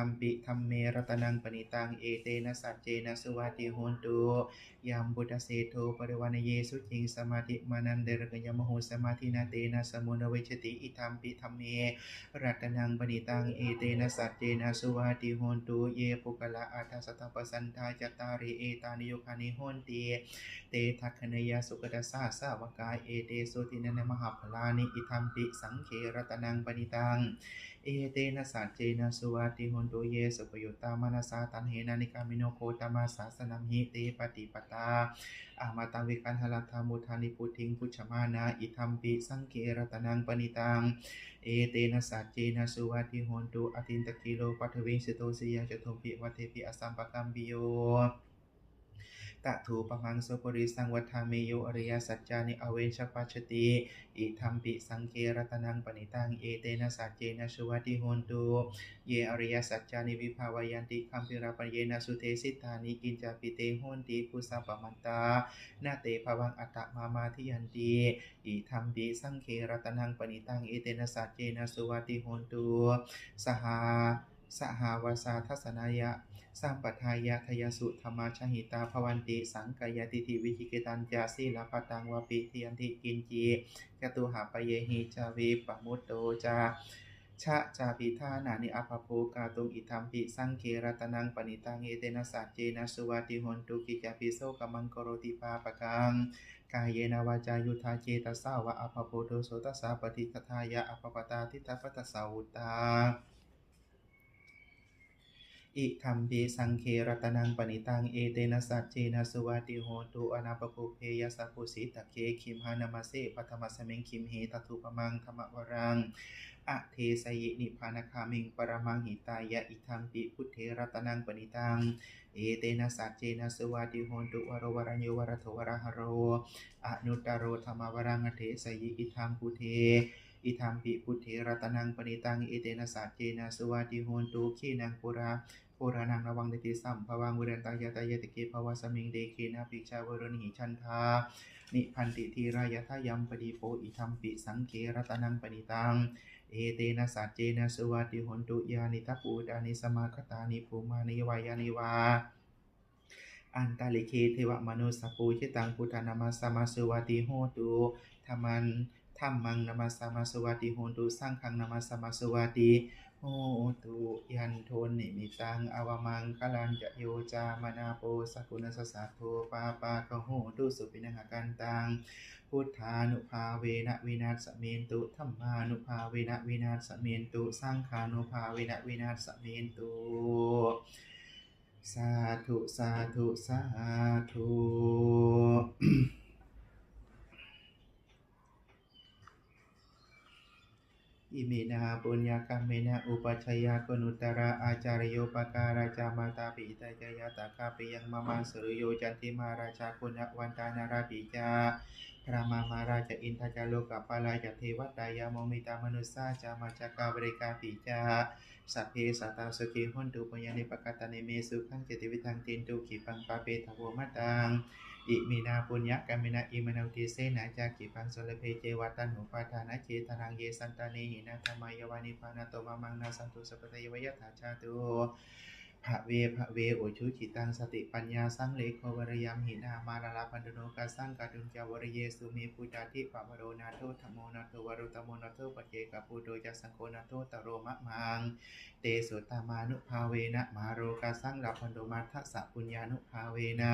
รมปิธรรมเมรตนังปณิตัง เอเตนะสัจเจนะสุวัติโหนตุยามบุตเสโทปริวันเยสุจิงสมาธิมานันเดรกยมโหสมาธินาเตนะสมุนเวชติอิธรรมปิธรรมเมรัตนังปณิตัง เอเตนะสัจเจนะสุวัติโหนตุเยปุกละอัฏฐสัตปสันทาจตาริเอตานิโยคานิโหนติเตทัคคเนยสุกตัสสะสาวกายเอเตสุตินันมหาพลานิอิธรรมปิสังเขรตนังปณิตัง เอเตนะสัจเจนะสุวัติโหนตุเยสุปยุตตามนัสสาตันเหนานิกามิโนโคตมาสาสนัมหิเตปฏิปตาอามาตังวิกันหลัตถามุทานิพุทิงพุชมานาอิธรรมปิสังเกรตนังปณิตังเอเตนะสัจเจนะสุวัติโหนตุอตินตะกิโลปัทวิงสิโตสิยาจตุมปิวัตเทปิอสัมปกัมปิโย ตะถูปมังสุปริสังวัฏาเมโยอริยสัจจานิอเวชปัจจติอิทัมปิสังเครตนังปณิตังเอเตนะสัจเจนะสวัติโหนตุเยอริยสัจจานิวิภาวยันติคัมภิราปัญเยนะสุเทสิตานิกินจาปิเตโหนติปุสัปมันตานาเตภวังอัตตมามาทิยันติอิทัมปิสังเครตนังปณิตังเอเตนะสัจเจนะสุวัติโหนตุสหา สหาวาสาทัศนายะสัมปทายะทยสุธรรมาชหิตาภวันติ สังกายติทิวิหิกิตันจาสีลปตังวปิเทียนติกินจีจตุหาปเยหิจาวิปมุตโตจาชะจาปิธานานิอภภูกาตุงอิทัมปิสังเครตนังปณิตังเอเตนะสัจเจนะสุวัติหนตุกิจาปิโสกมังกรติปาปกังกายเยนาวาจายุทธาเจตสาวะอภโพโทโสตสาปฏิททายะอภปตาทิตาปัตตสาวุตา อิทัมปีสังเครตนังปณิตัง เอเตนะสัจเจนะสุวัติโหตุอนาปปุเพยสัพุสิตะเคคิมหานามาเสปัทมัสเมงคิมเหตตุปมังธรรมวรังอะเทสยินิพานคามิงปรมังหิตายะอิทัมปิพุทเทรตนังปณิตัง เอเตนะสัจเจนะสวัติโหตุวโรวรัญโยวรโทวรหโรอนุตตโรธรรมวรังอเทสยิอิทัมพุเท อิทัมปิพุทเทรตนังปณิตัง เอเตนะสัจเจนะสวัติโหตุขีนังปุราปุรานังระวังเดติสัมภวังเวรนตายะตายะตะเกภวะสมิงเดเคนะปิชาวรณิชันทา นิพันติทีรายะทายัมปดีโปอิทัมปิสังเกรัตนังปณิตัง เอเตนะสัจเจนะสวัติโหตุยานิทัปูดานิสมาคตานิภูมานิวายานิวาอันตาลิเคเทวมนุสสปูชิตังพุทธานามาสมาสวัติโหตุธรรมัน ธรรมังนามาสมาสวัติโหตุสังฆังนามาสมาสวัติโหตุยันโทนิมิตังอวมังคลันจะโยจามนาโปสกุณสสะโทปาปาคโหตุสุปินังกันตังพุทธานุภาเวนะวินาศเมนตุธรรมานุภาเวนะวินาศเมนตุสังฆานุภาเวนะวินาศเมนตุสาธุสาธุสาธุ อิมินาปุญญากรรมเมนะอุปัชยากนุตระอาจารโยปการาจามาตาปิตายยตากาปิยังมามังสุริโยจันติมาราชาคุณวันตานาราปิจาพระมามาราชอินทจาโลกปาลายเทวตายามมิตามนุสสาจามาจากาบริกาปิจาสัพเพสัตตาสกิหุนตุปยานิปกตานิเมสุขังเจติวิทังตินตุขีปังปาเปทวมตัง อิมินาปุญญกรรมินาอิมนาติเสนาจากิปังสลเพเจวัตันหุปาทานะเจตนังเยสันตานิหินาธรรมายวานิปานาโตมามังนาสันตุสปตยวยัตถาชาตุ ภะเวภะเวโอชุจิตังสติปัญญาสังเลโควรยามหินามาราลาปันโนกาสังกาดุนจาวรเยสุเมปุตาทิปะวโรนาโทธรรมโมนาโทวรุตโมนาโทปเจกปุโตจัสังโฆนาโทตโรมะมังเตสุตามานุภาเวนะมาโรกาสังรับพันโดมาทัสสะปุญญานุภาเวนะ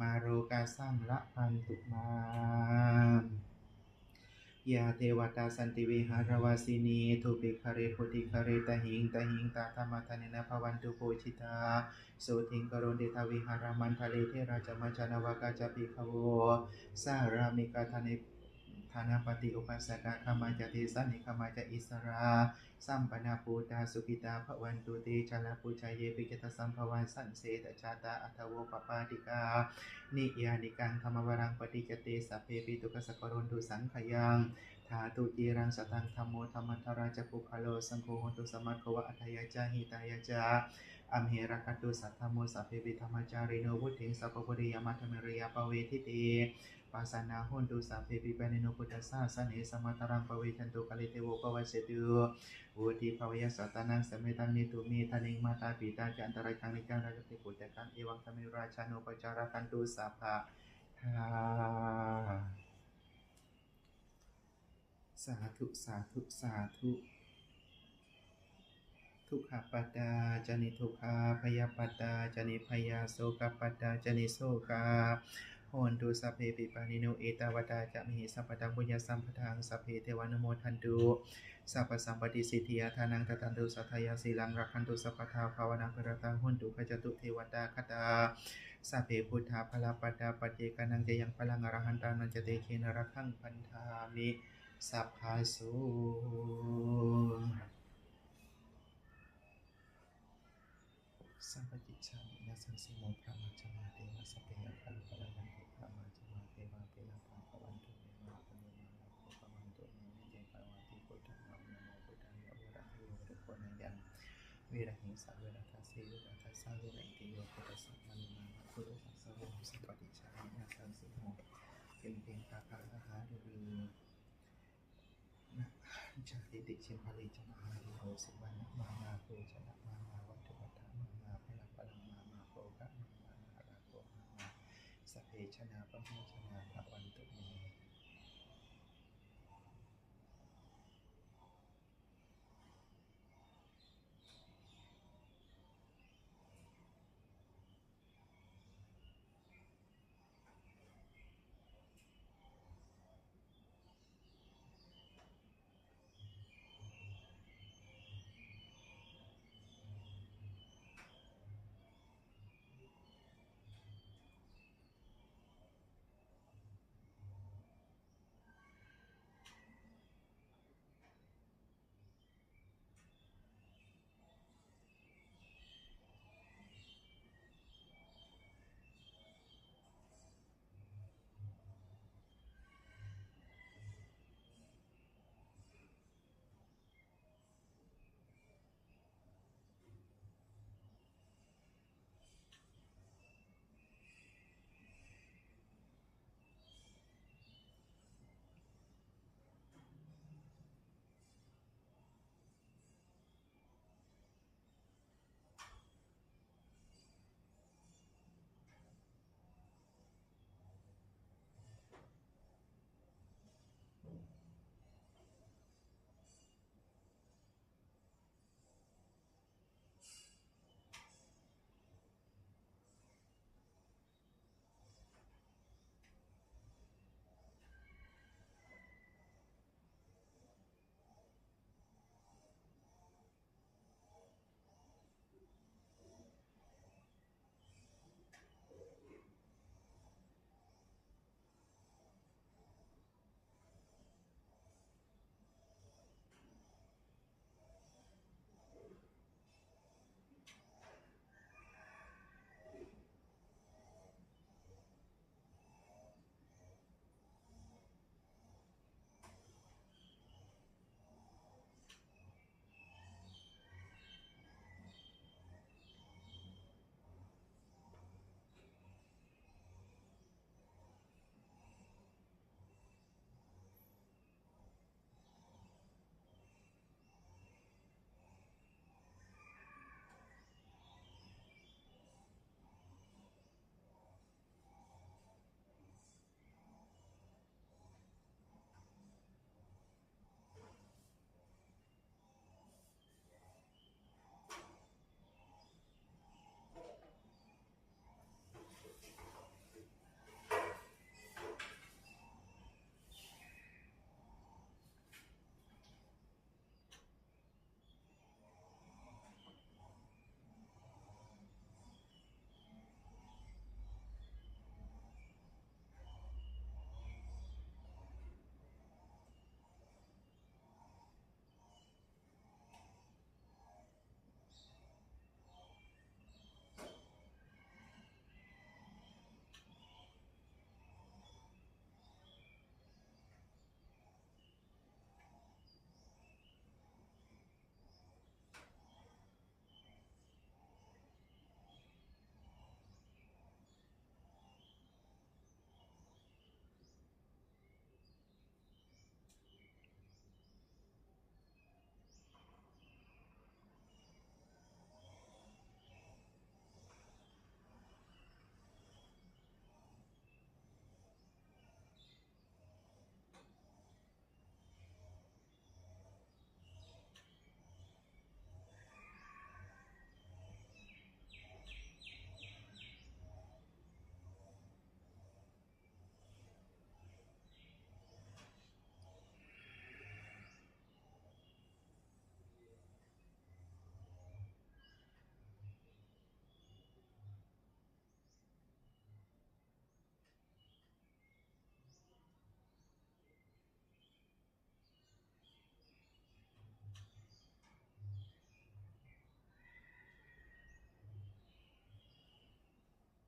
มาโรกาสังละพันตุมา ยาเทวตาสันติวิหารวาสินีทุปิคาเรโพธิคาริตหิงตหิงตาธรรมทานินาภวันตุโพชิตาโสทิงกรุณเดทาวิหารมันทะเลเทราจมัจจานวากาจปิขโวสารามิกาทานิานาปฏิอุปัสสกะขมาจติสันนิขมาจอิสรา สัมปนาปูตาสุกิตาภวันตุเตชลาปุชายเยปิจตสัมภวันสันเสตชาตาอัตโวปปาติกา นิยานิกังธรรมวรังปฏิจเตสัพเพปิตุกสกโรนตุสังขยัง ธาตุจีรังสตังธรรมโมธรรมัทราจปุคาโลสังโฆหตุสมัคควะอัตยาจาหิตายาจาอัมเหระคตุสัทธโมสัพเพปิธรรมจาริโนวุติงสัพพปุริยมัทธเมริยปเวทิเตปัสสนาหุนตุสัพเพปิปานิโนพุทธสาสเนสมัตตรังปเวชันตุกะลิเทโวปวัสสตุวุติภวยสัตนังสมเมตังนิตุมีทานิงมาตาปิตาจันตรายกังนิจังราชติปุตตะกังเอวังสมิราชานุปจาระกันตุสัพพะทา สาธุ สาธุ สาธุ ทุกขปัตตาจนิทุกขาพยาปัตตาจนิพยาโสกปัตตาจนิโสกาโหนตุสัพเพปิปานิโนเอตาวตาจะมิสัพพตังบุญญาสัมปทางสัพเพเทวานุโมทันตุสัพพสัมปติสิทธิยาทานังตตันตุสัทยาสีลังรักขันตุสัพพทาภาวนาปรตังหุนตุขจตุเทวตาคตาสัพเพพุทธาภลาปัตตาปัจเจกานังเจยังพลังอรหันตานันจะเตเคนรักขังพันธามิ สัพพาสุสัมปติชามินาสังสิโมพระมาจมาเตวะสพเพยคันปะระวันตุพระมาจมาเตวะเปลาภาภวันตุเมมาปะเมมาลาภภวันตุเมมิเจภาวันติพุทธังนัมนะโมพุทธังยะวะระหะโยทุกคนยังเวระหิงสาเวระทัสสีเวระทัสสะเวระอิติโยพุทธสัมมานิมานะพุทธ ชาติติเชมพลิจมาดิโอสิวันมามาโกชนะมามาวัตถุวัฏมามาพลังพลังมามาโกกะมามาราโกมามาสเพชนาปะโมชนะพระวันตุเม